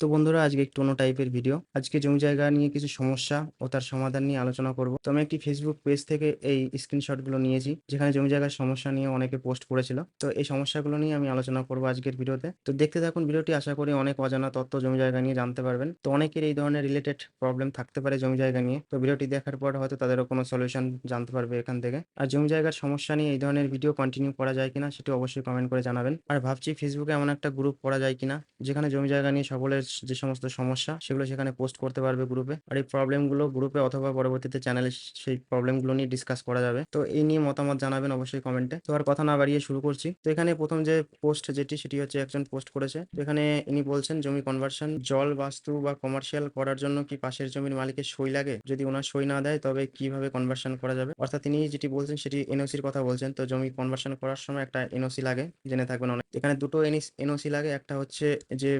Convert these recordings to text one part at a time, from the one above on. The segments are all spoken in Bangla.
তো বন্ধুরা, আজকে একটু অন্য টাইপের ভিডিও আজকে জমি জায়গা নিয়ে কিছু সমস্যা ও তার সমাধান নিয়ে আলোচনা করব। তো আমি একটি ফেসবুক পেজ থেকে এই স্ক্রিনশটগুলো নিয়েছি, যেখানে জমি জায়গার সমস্যা নিয়ে অনেকে পোস্ট করেছিল। তো এই সমস্যাগুলো নিয়ে আমি আলোচনা করব আজকের ভিডিওতে তো দেখতে থাকুন ভিডিওটি আশা করি অনেক অজানা তথ্য জমি জায়গা নিয়ে জানতে পারবেন। তো অনেকের এই ধরনের রিলেটেড প্রবলেম থাকতে পারে জমি জায়গা নিয়ে। তো ভিডিওটি দেখার পর হয়তো তাদেরও কোনো সলিউশন জানতে পারবে এখান থেকে। আর জমি জায়গার সমস্যা নিয়ে এই ধরনের ভিডিও কন্টিনিউ করা যায় কিনা, সেটি অবশ্যই কমেন্ট করে জানাবেন। আর ভাবছি ফেসবুকে এমন একটা গ্রুপ করা যায় কিনা, যেখানে জমি জায়গা নিয়ে সকলের যে সমস্ত সমস্যা সেগুলো সেখানে পোস্ট করতে পারবে গ্রুপে আর এই প্রবলেমগুলো গ্রুপে অথবা পরবর্তীতে চ্যানেলে সেই প্রবলেমগুলো নিয়ে ডিসকাস করা যাবে। তো এই নিয়ে মতামত জানাবেন অবশ্যই কমেন্টে তো আর কথা না বাড়িয়ে শুরু করছি। তো এখানে প্রথম যে পোস্ট যেটি, সেটি হচ্ছে একজন পোস্ট করেছে। তো এখানে ইনি বলছেন, জমি কনভার্সন জল, বাস্তু বা কমার্শিয়াল করার জন্য কি পাশের জমির মালিকের সই লাগে? যদি ওনার সই না দেয়, তবে কীভাবে কনভার্সন করা যাবে? অর্থাৎ তিনি যেটি বলছেন, সেটি এনওসির কথা বলছেন। তো জমি কনভার্সন করার সময় একটা এনওসি লাগে, জেনে থাকবেন অনেক। এখানে দুটো এনওসি লাগে। একটা হচ্ছে যে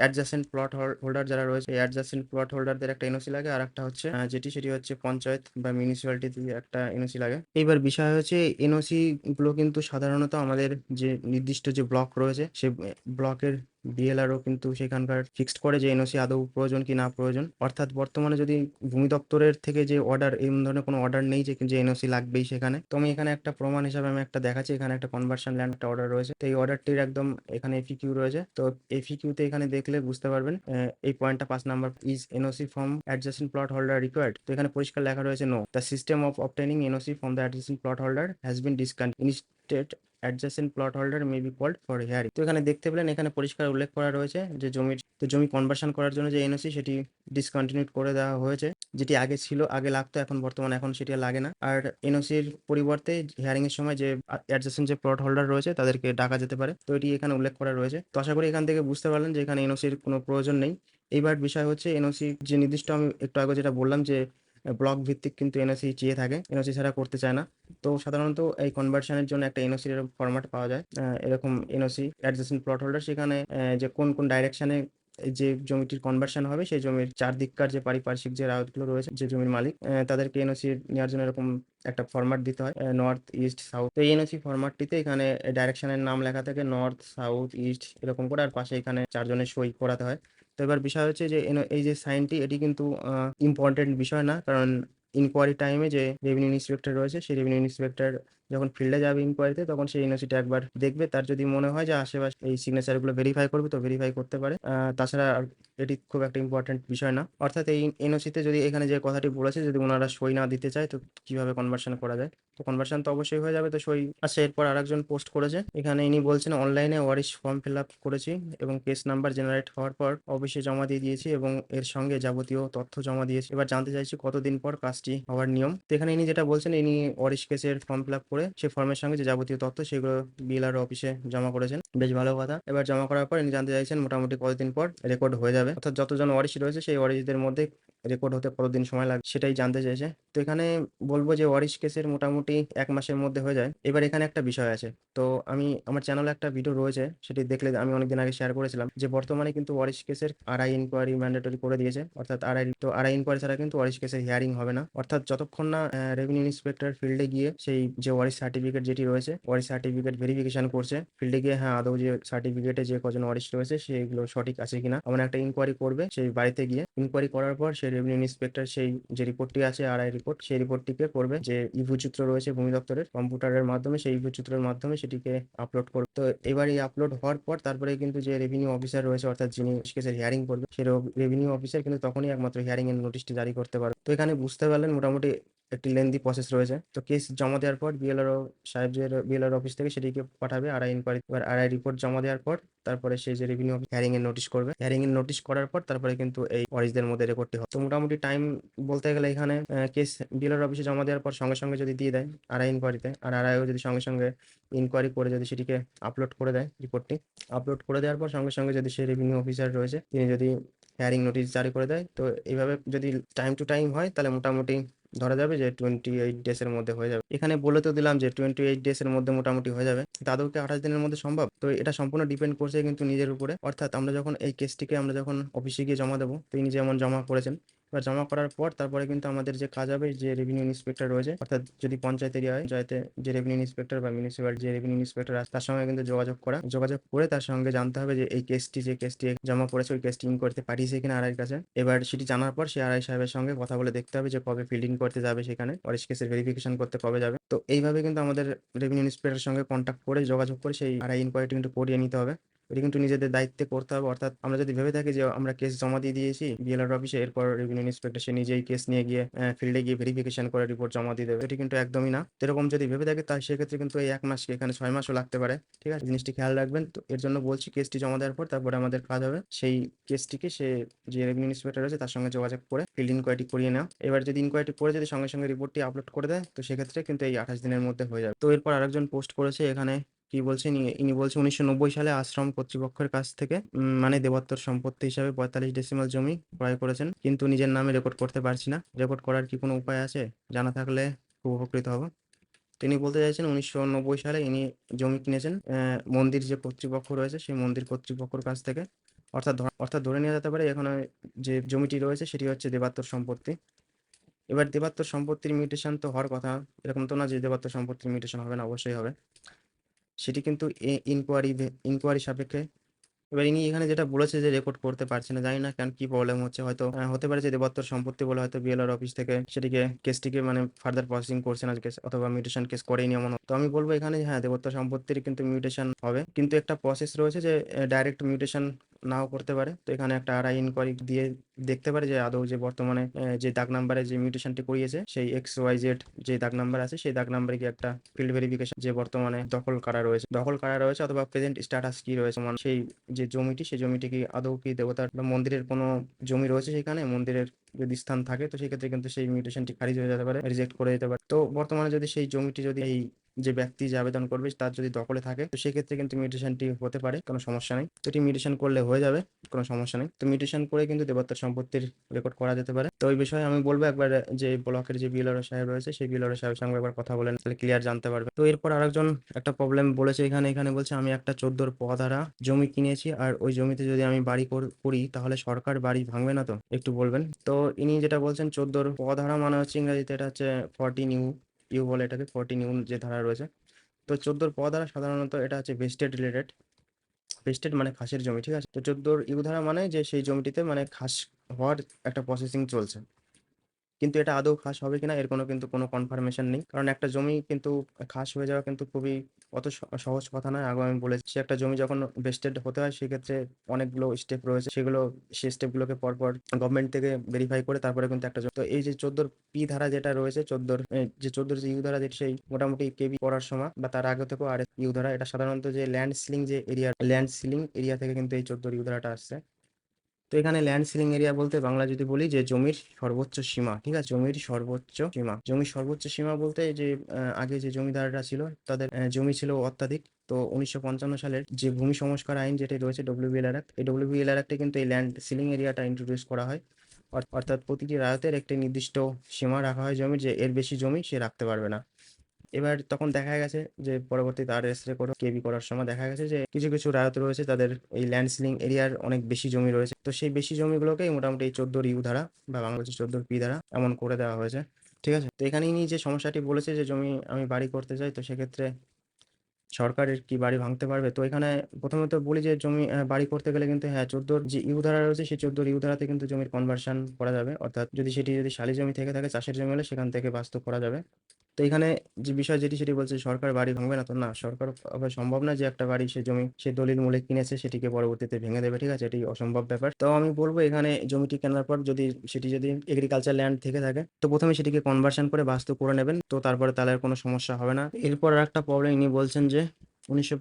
অ্যাডজাসেন্ট প্লট হোল্ডার যারা রয়েছে, এই অ্যাডজাসেন্ট প্লট হোল্ডারদের একটা এনওসি লাগে, আর একটা হচ্ছে যেটি, সেটি হচ্ছে পঞ্চায়েত বা মিউনিসিপ্যালিটি একটা এনওসি লাগে। এইবার বিষয় হচ্ছে এনওসি গুলো কিন্তু সাধারণত আমাদের যে নির্দিষ্ট যে ব্লক রয়েছে, সে, ব্লকের বিএলআরও কিন্তু সেখানকার ফিক্সড করে যে এনওসি আদৌ প্রয়োজন কি না প্রয়োজন। অর্থাৎ বর্তমানে যদি ভূমি দপ্তরের থেকে যে অর্ডার এই ধরনের কোনো অর্ডার নেই যে যে এনওসি লাগবেই সেখানে। তো আমি এখানে একটা প্রমাণ হিসাবে আমি একটা দেখাচ্ছি, এখানে একটা কনভার্সন ল্যান্ড একটা অর্ডার রয়েছে। তো এই অর্ডারটির একদম এখানে এফিকিউ রয়েছে। তো এফিকিউতে এখানে দেখলে বুঝতে পারবেন এই পয়েন্টটা পাঁচ number is NOC from adjacent plot holder required তো এখানে পরিষ্কার লেখা রয়েছে no the system of obtaining NOC from the adjacent plot holder has been discontinued adjacent plot holder may be called for hearing তো এখানে দেখতে পেলেন, এখানে পরিষ্কার উল্লেখ করা রয়েছে যে জমির, তো জমি কনভার্সন করার জন্য যে এনওসি সেটি ডিসকন্টিনিউড করে দেওয়া হয়েছে, যেটি আগে ছিল, আগে লাগতো, এখন বর্তমানে এখন সেটি লাগে না। আর এনওসির পরিবর্তে হিয়ারিং এর সময় যে অ্যাডজাসেন্ট যে প্লট হোল্ডার রয়েছে, তাদেরকে ডাকা যেতে পারে। তো এটি এখানে উল্লেখ করা রয়েছে। তো আশা করি এখান থেকে বুঝতে পারলেন যে এখানে এনওসির কোনো প্রয়োজন নেই। এইবার বিষয় হচ্ছে এনওসি যে নির্দিষ্ট আমি একটু আগে যেটা বললাম যে ব্লক ভিত্তিক কিন্তু এনওসি চেয়ে থাকে। এনওসি ছাড়া করতে চায় না। তো সাধারণত এই কনভার্সনের জন্য একটা এনওসি এর ফরম্যাট পাওয়া যায়। এরকম এনওসি অ্যাডজাসেন্ট প্লট হোল্ডার সেখানে যে কোন কোন ডাইরেকশনে যে জমিটির কনভার্সন হবে, সেই জমির চারদিককার যে পারিপার্শ্বিক যে রাউতগুলো রয়েছে, যে জমির মালিক তাদেরকে এনওসি নেওয়ার জন্য এরকম একটা ফরম্যাট দিতে হয় নর্থ ইস্ট সাউথ তো এই এনওসি ফরম্যাটটিতে এখানে ডাইরেকশনের নাম লেখা থাকে নর্থ সাউথ ইস্ট এরকম করে। আর পাশে এখানে চারজনের সই করাতে হয়। এবার বিষয় হচ্ছে যে এই যে সাইনটি এটি কিন্তু ইম্পর্টেন্ট বিষয় না। কারণ ইনকোয়ারি টাইমে যে রেভিনিউ ইন্সপেক্টর রয়েছে, সেই রেভিনিউ ইন্সপেক্টর যখন ফিল্ডে যাবে ইনকোয়ারিতে তখন সেই ইউনিভার্সিটি একবার দেখবে। তার যদি মনে হয় যে আশেপাশে এই সিগনেচারগুলো ভেরিফাই করবে, তো ভেরিফাই করতে পারে। তাছাড়া এটি খুব একটা ইম্পর্টেন্ট বিষয় না। অর্থাৎ এই এনওসিতে যদি এখানে যে কথাটি বলেছে, যদি ওনারা সই না দিতে চায়, তো কীভাবে কনভার্সন করা যায়? তো কনভার্সন তো অবশ্যই হয়ে যাবে। তো সই আচ্ছা এরপর আরেকজন পোস্ট করেছে। এখানে ইনি বলছেন অনলাইনে ওয়ারিশ ফর্ম ফিল আপ করেছি এবং কেস নাম্বার জেনারেট হওয়ার পর অফিসে জমা দিয়ে দিয়েছি এবং এর সঙ্গে যাবতীয় তথ্য জমা দিয়েছি। এবার জানতে চাইছি কতদিন পর কাজটি হওয়ার নিয়ম। তো এখানে ইনি যেটা বলছেন, ইনি ওয়ারিশ কেসের ফর্ম ফিল আপ করে সেই ফর্মের সঙ্গে যে যাবতীয় তথ্য সেগুলো বিএলআর অফিসে জমা করেছেন। বেশ ভালো কথা। এবার জমা করার পর জানতে চাইছেন মোটামুটি কতদিন পর রেকর্ড হয়ে যাবে। অর্থাৎ যতজন ওয়ারিশ রয়েছে সেই ওয়ারিশদের মধ্যে রেকর্ড হতে কতদিন সময় লাগে সেটাই জানতে চাইছে। তো এখানে বলব যে ওয়ারিশ কেসের মোটামুটি এক মাসের মধ্যে হয়ে যায়। এবার এখানে একটা বিষয় আছে। তো আমি, আমার চ্যানেলে একটা ভিডিও রয়েছে, সেটি দেখলে আমি অনেকদিন আগে শেয়ার করেছিলাম যে বর্তমানে কিন্তু ওয়ারিশ কেসের আরআই ইনকোয়ারি ম্যান্ডেটরি করে দিয়েছে। অর্থাৎ আরআই তো আরআই ইনকোয়ারি ছাড়া কিন্তু ওয়ারিশ কেসের হিয়ারিং হবে না। অর্থাৎ যতক্ষণ না রেভিনিউ ইন্সপেক্টর ফিল্ডে গিয়ে সেই যে ওয়ারিশ সার্টিফিকেট যেটি রয়েছে, ওয়ারিশ সার্টিফিকেট ভেরিফিকেশন করছে ফিল্ডে গিয়ে হ্যাঁ আদৌ যে সার্টিফিকেটে যে কজন ওয়ারিশ রয়েছে সেগুলো সঠিক আছে কিনা, এমন একটা ইনকোয়ারি করবে সেই বাড়িতে গিয়ে। ইনকোয়ারি করার পর সেই রেভিনিউ ইন্সপেক্টর সেই যে রিপোর্টটি আছে আরআই রিপোর্ট সেই রিপোর্টটিকে করবে যে ইভু চিত্র রয়েছে ভূমি দপ্তরের কম্পিউটারের মাধ্যমে, সেই ইভু চিত্রের মাধ্যমে সেটিকে আপলোড করবে। তো এবার এই আপলোড হওয়ার পর তারপরে কিন্তু যে রেভিনিউ অফিসার রয়েছে, অর্থাৎ যিনি কেসের হিয়ারিং করবে, সেই রেভিনিউ অফিসার কিন্তু তখনই একমাত্র হিয়ারিং এর নোটিশটি জারি করতে পারবে। তো এখানে বুঝতে পারলেন মোটামুটি একটি লেন্দি প্রসেস রয়েছে। তো কেস জমা দেওয়ার পর বিএলআরও সাহেব যে বিএলআর অফিস থেকে সেটিকে পাঠাবে আরআই ইনকোয়ারি এবার আরআই রিপোর্ট জমা দেওয়ার পর তারপরে সেই যে রেভিনিউ হিয়ারিং এর নোটিশ করবে। হিয়ারিং এর নোটিশ করার পর তারপরে কিন্তু এই ওয়ারিশদের মধ্যে রেকর্ডটি হবে। তো মোটামুটি টাইম বলতে গেলে এখানে কেস বিএলআর অফিসে জমা দেওয়ার পর সঙ্গে সঙ্গে যদি দিয়ে দেয় আরআই ইনকোয়ারিতে আর আরআইও যদি সঙ্গে সঙ্গে ইনকোয়ারি করে যদি সেটিকে আপলোড করে দেয় রিপোর্টটি আপলোড করে দেওয়ার পর সঙ্গে সঙ্গে যদি সেই রেভিনিউ অফিসার রয়েছে, তিনি যদি হ্যারিং নোটিশ জারি করে দেয়, তো এইভাবে যদি টাইম টু টাইম হয়, তাহলে মোটামুটি ধরা যাবে যে টোয়েন্টি এইট ডেজ এর মধ্যে হয়ে যাবে। এখানে বলে তো দিলাম যে টোয়েন্টি এইট ডেজ এর মধ্যে মোটামুটি হয়ে যাবে। তাদেরকে আঠাশ দিনের মধ্যে সম্ভব? তো এটা সম্পূর্ণ ডিপেন্ড করছে কিন্তু নিজের উপরে। অর্থাৎ আমরা যখন এই কেসটিকে আমরা যখন অফিসে গিয়ে জমা দেবো, তিনি যেমন জমা করেছেন এবার জমা করার পর তারপরে কিন্তু আমাদের যে কাজ হবে, যে রেভিনিউ ইন্সপেক্টর রয়েছে, অর্থাৎ যদি পঞ্চায়েত এরিয়া হয় পঞ্চায়েতে যে রেভিনিউ ইন্সপেক্টর বা মিউনিসিপ্যাল যে রেভিনিউ ইন্সপেক্টর আছে, তার সঙ্গে কিন্তু যোগাযোগ করা, যোগাযোগ করে তার সঙ্গে জানতে হবে যে এই কেসটি যে কেসটি জমা করেছে ওই কেসটি ইন করতে পাঠিয়েছে কিনা আড়াইয়ের কাছে। এবার সেটি জানার পর সে আড়াই সাহেবের সঙ্গে কথা বলে দেখতে হবে যে কবে ফিল্ডিং করতে যাবে সেখানে অরিশ কেসের ভেরিফিকেশন করতে কবে যাবে। তো এইভাবে কিন্তু আমাদের রেভিনিউ ইন্সপেক্টরের সঙ্গে কন্ট্যাক্ট করে, যোগাযোগ করে সেই আড়াই ইনকোয়ারিটি কিন্তু করিয়ে নিতে হবে। এটি কিন্তু নিজেদের দায়িত্বে করতে হবে। অর্থাৎ আমরা যদি ভেবে থাকি যে আমরা কেস জমা দিয়ে দিয়েছি বিএলআর অফিসে এরপর রেভিনিউ ইন্সপেক্টর সে নিজেই কেস নিয়ে গিয়ে ফিল্ডে গিয়ে ভেরিফিকেশন করে রিপোর্ট জমা দিয়ে দেবে। এটি কিন্তু একদমই না। এরকম যদি ভেবে থাকি, তাহলে সেক্ষেত্রে কিন্তু এই এক মাস কি এখানে ছয় মাসও লাগতে পারে। ঠিক আছে? জিনিসটি খেয়াল রাখবেন। তো এর জন্য বলছি কেসটি জমা দেওয়ার পর তারপরে আমাদের কাজ হবে। সেই কেসটিকে সে যে রেভিনিউ ইন্সপেক্টর আছে তার সঙ্গে যোগাযোগ করে ফিল্ড ইনকোয়ারি করিয়ে নেওয়া। এবার যদি ইনকোয়ারি করে যদি সঙ্গে সঙ্গে রিপোর্টটি আপলোড করে দেয়, তো সেক্ষেত্রে কিন্তু এই আঠাশ দিনের মধ্যে হয়ে যাবে। তো এরপর আরেকজন পোস্ট করেছে এখানে। কি বলছেন? ইনি- বলছে উনিশশো নব্বই সালে আশ্রম কর্তৃপক্ষের কাছ থেকে মানে দেবত্তর সম্পত্তি হিসাবে পঁয়তাল্লিশ ডেসিমাল জমি ক্রয় করেছেন। কিন্তু নিজের নামে রেকর্ড করতে পারছি না। রেকর্ড করার কি কোনো উপায় আছে? জানা থাকলে খুব উপকৃত হব। তিনি বলতে চাইছেন উনিশশো নব্বই সালে ইনি জমি কিনেছেন। মন্দির যে কর্তৃপক্ষ রয়েছে, সেই মন্দির কর্তৃপক্ষের কাছ থেকে। অর্থাৎ অর্থাৎ ধরে নেওয়া যেতে পারে, এখানে যে জমিটি রয়েছে, সেটি হচ্ছে দেবাত্তর সম্পত্তি। এবার দেবাত্তর সম্পত্তির মিউটেশন তো হওয়ার কথা। এরকম তো না যে দেবাত্তর সম্পত্তির মিউটেশন হবে না, অবশ্যই হবে। সেটি কিন্তু ইনকোয়ারি ইনকোয়ারি সাপেক্ষে। এবার ইনি এখানে যেটা বলেছে যে রেকর্ড করতে পারছে না, জানি না কেন কি প্রবলেম হচ্ছে, হয়তো হতে পারে যে দেবত্তর সম্পত্তি বলে হয়তো বিএলআর অফিস থেকে সেটিকে কেসটিকে মানে ফার্দার প্রসেসিং করছে না কেস অথবা মিউটেশন কেস করেনি এমন। তো আমি বলব এখানে হ্যাঁ দেবত্তর সম্পত্তির কিন্তু মিউটেশন হবে। কিন্তু একটা প্রসেস রয়েছে যে ডাইরেক্ট মিউটেশন নাও করতে পারে। তো এখানে একটা আরআই ইনকোয়ারি দিয়ে দেখতে পারে যে আদৌ যে বর্তমানে যে দাগ নাম্বারে যে মিউটেশনটি করিয়েছে, সেই এক্স ওয়াই জেড যে দাগ নাম্বার আছে, সেই দাগ নাম্বারে কি একটা ফিল্ড ভেরিফিকেশন যে বর্তমানে দখল করা রয়েছে। দখল করা রয়েছে অথবা প্রেজেন্ট স্ট্যাটাস কি রয়েছে? মানে সেই যে জমিটি, সেই জমিটি কি আদৌ কি দেবতার বা মন্দিরের কোনো জমি রয়েছে সেখানে মন্দিরের যদি স্থান থাকে, তো সেক্ষেত্রে কিন্তু সেই মিউটেশনটি খারিজ হয়ে যেতে পারে রিজেক্ট করে দিতে পারে। তো বর্তমানে যদি সেই জমিটি যদি এই যে ব্যক্তি যে আবেদন করবে তার যদি দখলে থাকে, তো সেক্ষেত্রে কিন্তু মিউটেশনটি হতে পারে, কোনো সমস্যা নেই। তো এটি মিউটেশন করলে হয়ে যাবে, কোনো সমস্যা নেই। তো মিউটেশন করে কিন্তু দেবত্তর সম্পত্তির রেকর্ড করা যেতে পারে। তো ওই বিষয়ে আমি বলব একবার, যে ব্লকের যে বিএলআর সাহেব রয়েছে, সেই বিএলআর সাহেবের সঙ্গে একবার কথা বলেন, তাহলে ক্লিয়ার জানতে পারবে। তো এরপর আরেকজন একটা প্রবলেম বলেছে এখানে এখানে বলছে, আমি একটা চোদ্দোর পধারা জমি কিনেছি, আর ওই জমিতে যদি আমি বাড়ি কর- তাহলে সরকার বাড়ি ভাঙবে না তো? একটু বলবেন। তো ইনি যেটা বলছেন, চোদ্দোর পধারা মানে হচ্ছে ইংরেজিতে এটা হচ্ছে ফর্টি নিউ ইউ বলে এটাকে ফোরটিন ইউন যে ধারা রয়েছে। তো চোদ্দোর প ধারা সাধারণত এটা হচ্ছে ভেস্টেড রিলেটেড ভেস্টেড মানে খাসের জমি, ঠিক আছে? তো চোদ্দোর ইউ ধারা মানে যে সেই জমিটিতে মানে খাস হওয়ার একটা প্রসেসিং চলছে। কিন্তু এটা আদৌ খাস হবে কিনা এর কোনো কিন্তু কোনো কনফার্মেশন নেই। কারণ একটা জমি কিন্তু খাস হয়ে যাওয়া কিন্তু খুবই অত সহজ কথা নয়। আগে আমি বলেছি একটা জমি যখন ভেস্টেড হতে হয় সেক্ষেত্রে অনেকগুলো স্টেপ রয়েছে। সেগুলো সেই স্টেপগুলোকে পরপর গভর্নমেন্ট থেকে ভেরিফাই করে তারপরে কিন্তু একটা তো এই যে চোদ্দোর পি ধারা যেটা রয়েছে, চোদ্দোর যে চোদ্দোর যে ইউ ধারা যেটি সেই মোটামুটি কেবি করার সময় বা তার আগে থেকেও আর ইউ ধারা, এটা সাধারণত যে ল্যান্ড সিলিং যে এরিয়া ল্যান্ড সিলিং এরিয়া থেকে কিন্তু এই চোদ্দোর ইউ ধারাটা আসছে। তো এখানে ল্যান্ড সিলিং এরিয়া বলতে বাংলা যদি বলি যে জমির সর্বোচ্চ সীমা, ঠিক আছে? জমির সর্বোচ্চ সীমা। জমির সর্বোচ্চ সীমা বলতে যে আগে যে জমিদাররা ছিল, তাদের জমি ছিল অত্যাধিক। তো উনিশশো পঞ্চান্ন সালের যে ভূমি সংস্কার আইন যেটি রয়েছে ডব্লিউবিএল অ্যাক্ট এই ডব্লিউবিএল অ্যাক্টে কিন্তু এই ল্যান্ড সিলিং এরিয়াটা ইন্ট্রোডিউস করা হয়। অর- অর্থাৎ প্রতিটি রায়তের একটি নির্দিষ্ট সীমা রাখা হয় জমির যে, এর বেশি জমি সে রাখতে পারবে না। এবার তখন দেখা গেছে যে পরবর্তীতে আর এস রেকর্ড কেবি করার সময় দেখা গেছে যে কিছু কিছু রায়ত রয়েছে তাদের এই ল্যান্ড সিলিং এরিয়ার অনেক বেশি জমি রয়েছে। তো সেই বেশি জমিগুলোকেই মোটামুটি এই চোদ্দোর ইউ ধারা বা বাংলাদেশের চোদ্দোর পি ধারা এমন করে দেওয়া হয়েছে। ঠিক আছে? তো এখানেই যে সমস্যাটি বলেছে যে জমি আমি বাড়ি করতে চাই, তো সেক্ষেত্রে সরকারের কি বাড়ি ভাঙতে পারবে? তো এখানে প্রথমত বলি যে জমি বাড়ি করতে গেলে কিন্তু হ্যাঁ চোদ্দোর যে ইউ ধারা রয়েছে সেই চোদ্দোর ইউ ধারাতে কিন্তু জমির কনভার্সন করা যাবে। অর্থাৎ যদি সেটি যদি শালি জমি থেকে থাকে, চাষের জমি হলে সেখান থেকে বাস্তব করা যাবে। তো এখানে যে বিষয় যেটি সেটি বলছে সরকার বাড়ি ভাঙবে না, তো না, সরকার সম্ভব না যে একটা বাড়ি সে জমি, সে দলিল মূলে কিনেছে, সেটিকে পরবর্তীতে ভেঙে দেবে, ঠিক আছে? এটি অসম্ভব ব্যাপার। তো আমি বলব এখানে জমিটি কেনার পর যদি সেটি যদি এগ্রিকালচার ল্যান্ড থেকে থাকে, তো প্রথমে সেটিকে কনভার্সন করে বাস্তু করে নেবেন, তো তারপরে তাহলে কোনো সমস্যা হবে না। এরপর আর একটা প্রবলেম ইনি বলছেন যে উনিশশো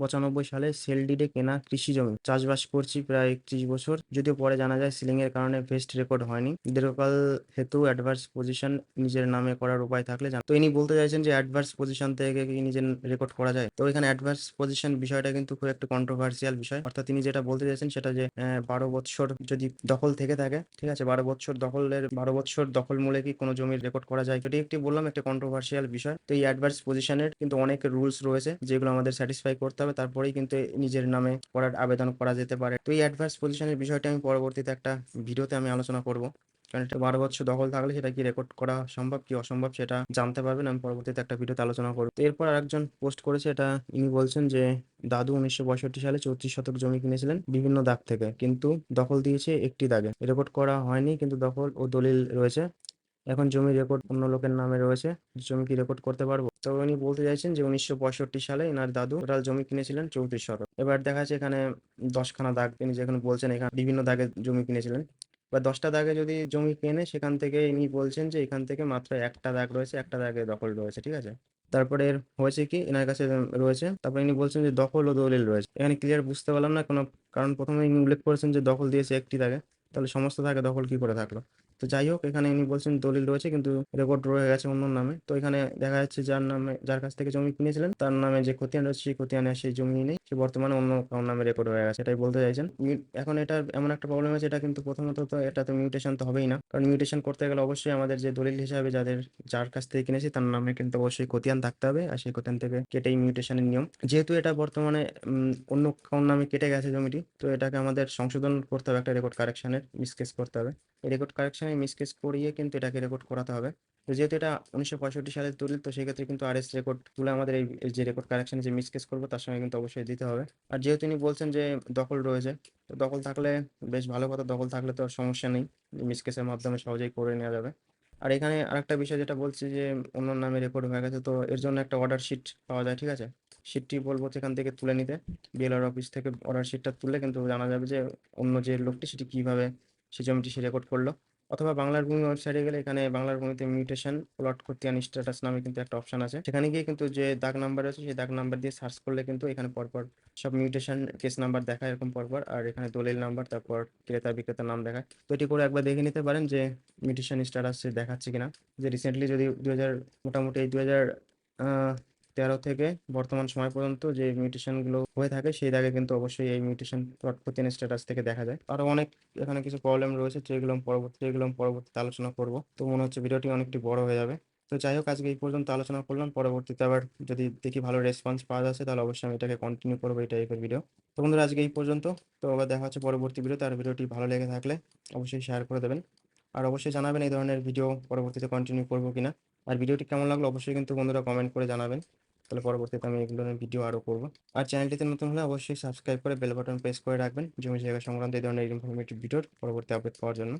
পঁচানব্বই সালে সেল ডিডে কেনা কৃষি জমি। চাষবাস করছি প্রায় একত্রিশ বছর। যদিও পরে জানা যায় সিলিং এর কারণে বেস্ট রেকর্ড হয়নি। দীর্ঘকাল হেতু অ্যাডভার্স পজিশন নিজের নামে করার উপায় থাকলে জান তো ইনি বলতে চাইছেন যে অ্যাডভার্স পজিশন থেকে কি নিজের রেকর্ড করা যায়? তো এখানে অ্যাডভার্স পজিশন বিষয়টা কিন্তু খুব একটা কন্ট্রোভার্সিয়াল বিষয়। অর্থাৎ তিনি যেটা বলতে চাইছেন সেটা যে বারো বৎসর যদি দখল থেকে থাকে, ঠিক আছে? বারো বৎসর দখলের, বারো বৎসর দখল মূলে কি কোনো জমির রেকর্ড করা যায়? এটি একটি বললাম একটা কন্ট্রোভার্সিয়াল বিষয়। তো এই অ্যাডভার্স পজিশনের কিন্তু অনেক রুলস রয়েছে যেগুলো আমাদের স্যাটিসফাই করতে হবে, তারপরেই কিন্তু নিজের নামে করার আবেদন করা যেতে পারে। তো এই অ্যাডভার্স পজিশনের বিষয়টা আমি পরবর্তীতে একটা ভিডিওতে আমি আলোচনা করব। কারণ এটা বারো বছর দখল থাকলে সেটা কি রেকর্ড করা সম্ভব, কি অসম্ভব সেটা জানতে পারবেন, আমি পরবর্তীতে একটা ভিডিওতে আলোচনা করব। তো এরপর আরেকজন পোস্ট করেছে, এটা ইনি বলছেন যে, দাদু উনিশশো পঁয়ষট্টি সালে চৌত্রিশ শতক জমি কিনেছিলেন বিভিন্ন দাগ থেকে, কিন্তু দখল দিয়েছে একটি দাগে। রেকর্ড করা হয়নি, কিন্তু দখল ও দলিল রয়েছে। এখন জমি রেকর্ড অন্য লোকের নামে রয়েছে, জমি কি রেকর্ড করতে পারব? তবে উনি বলতে চাইছেন যে উনিশশো পঁয়ষট্টি সালে এনার দাদু টোটাল জমি কিনেছিলেন চৌত্রিশ শতক। এবার দেখা যাচ্ছে এখানে দশখানা দাগ, তিনি যেখানে বলছেন এখানে বিভিন্ন দাগে জমি কিনেছিলেন। বা দশটা দাগে যদি জমি কেনে, সেখান থেকে ইনি বলছেন যে এখান থেকে মাত্র একটা দাগ রয়েছে, একটা দাগে দখল রয়েছে, ঠিক আছে? তারপরে এর হয়েছে কি, এনার কাছে রয়েছে, তারপরে ইনি বলছেন যে দখল ও দলিল রয়েছে। এখানে ক্লিয়ার বুঝতে পারলাম না, কোনো, কারণ প্রথমে ইনি উল্লেখ করেছেন যে দখল দিয়েছে একটি দাগে, তাহলে সমস্ত দাগে দখল কি করে থাকল? তো যাই হোক, এখানে ইনি বলছেন দলিল রয়েছে, কিন্তু রেকর্ড রয়ে গেছে অন্য নামে। তো এখানে দেখা যাচ্ছে যার নামে, যার কাছ থেকে জমি কিনেছিলেন, তার নামে যে খতিয়ান রয়েছে, সেই খতিয়ানে সেই জমি নেই। সে বর্তমানে অন্য কারোর নামে রেকর্ড হয়ে গেছে, এটাই বলতে চাইছেন। এখন এটা এমন একটা প্রবলেম আছে এটা কিন্তু প্রথমত তো এটা তো মিউটেশন তো হবেই না। কারণ মিউটেশন করতে গেলে অবশ্যই আমাদের যে দলিল হিসাবে যাদের, যার কাছ থেকে কিনেছি, তার নামে কিন্তু অবশ্যই খতিয়ান থাকতে হবে, আর সেই খতিয়ান থেকে কেটেই মিউটেশনের নিয়ম। যেহেতু এটা বর্তমানে অন্য কারোর নামে কেটে গেছে জমিটি, তো এটাকে আমাদের সংশোধন করতে হবে, একটা রেকর্ড কারেকশনের মিসকেস করতে হবে। এই রেকর্ড কারেকশনে মিসকেস করিয়ে কিন্তু এটাকে রেকর্ড করাতে হবে। তো যেহেতু এটা উনিশশো পঁয়ষট্টি সালের দলিল তো সেক্ষেত্রে কিন্তু আর এস রেকর্ড তুলে আমাদের এই যে রেকর্ড কারেকশনে যে মিসকেস করব, তার সঙ্গে কিন্তু অবশ্যই দিতে হবে। আর যেহেতু তিনি বলছেন যে দখল রয়েছে, তো দখল থাকলে বেশ ভালো কথা, দখল থাকলে তো সমস্যা নেই। মিসকেসের মাধ্যমে সহজেই করে নেওয়া যাবে। আর এখানে আরেকটা বিষয় যেটা বলছি যে অন্য নামে রেকর্ড হয়ে গেছে, তো এর জন্য একটা অর্ডার শিট পাওয়া যায়, ঠিক আছে? শিটটি বলব সেখান থেকে তুলে নিতে। বিএলআর অফিস থেকে অর্ডার শিটটা তুললে কিন্তু জানা যাবে যে অন্য যে লোকটি সেটি কীভাবে, সে জমিটি সে রেকর্ড করল। অথবা বাংলার ভূমি ওয়েবসাইটে গেলে এখানে বাংলার ভূমিতে মিউটেশন প্লট খতিয়ান স্ট্যাটাস নামে কিন্তু একটা অপশন আছে। সেখানে গিয়ে কিন্তু যে দাগ নাম্বার আছে, সেই দাগ নাম্বার দিয়ে সার্চ করলে কিন্তু এখানে পরপর সব মিউটেশন কেস নাম্বার দেখায় এরকম পরপর। আর এখানে দলিল নাম্বার তারপর ক্রেতা, বিক্রেতার নাম দেখায়। তো এটি করে একবার দেখে নিতে পারেন যে মিউটেশন স্ট্যাটাস দেখাচ্ছে কিনা। যে রিসেন্টলি যদি দু হাজার, মোটামুটি হাজার তেরো থেকে বর্তমান সময় পর্যন্ত যে মিউটেশনগুলো হয়ে থাকে, সেই দাগে কিন্তু অবশ্যই এই মিউটেশন প্লট স্ট্যাটাস থেকে দেখা যায়। আরও অনেক এখানে কিছু প্রবলেম রয়েছে, যেগুলো পরবর্তী, যেগুলো পরবর্তীতে আলোচনা করব। তো মনে হচ্ছে ভিডিওটি অনেকটি বড় হয়ে যাবে। তো যাই হোক, আজকে এই পর্যন্ত আলোচনা করলাম। পরবর্তীতে আবার যদি দেখি ভালো রেসপন্স পাওয়া যাচ্ছে, তাহলে অবশ্যই আমি এটাকে কন্টিনিউ করব এই টাইপের ভিডিও তো বন্ধুরা, আজকে এই পর্যন্ত। তো আবার দেখা হচ্ছে পরবর্তী ভিডিও তার ভিডিওটি ভালো লেগে থাকলে অবশ্যই শেয়ার করে দেবেন। আর অবশ্যই জানাবেন এই ধরনের ভিডিও পরবর্তীতে কন্টিনিউ করব কিনা। আর ভিডিওটি কেমন লাগল অবশ্যই কিন্তু বন্ধুরা কমেন্ট করে জানাবেন। তাহলে পরবর্তীতে আমি এগুলো ভিডিও আরও করব। আর চ্যানেলটিতে নতুন হলে অবশ্যই সাবস্ক্রাইব করে বেল বাটন প্রেস করে রাখবেন। জমি জায়গা সংক্রান্ত এই ধরনের ইনফরমেটিভ ভিডিওর পরবর্তী আপডেট পাওয়ার জন্য।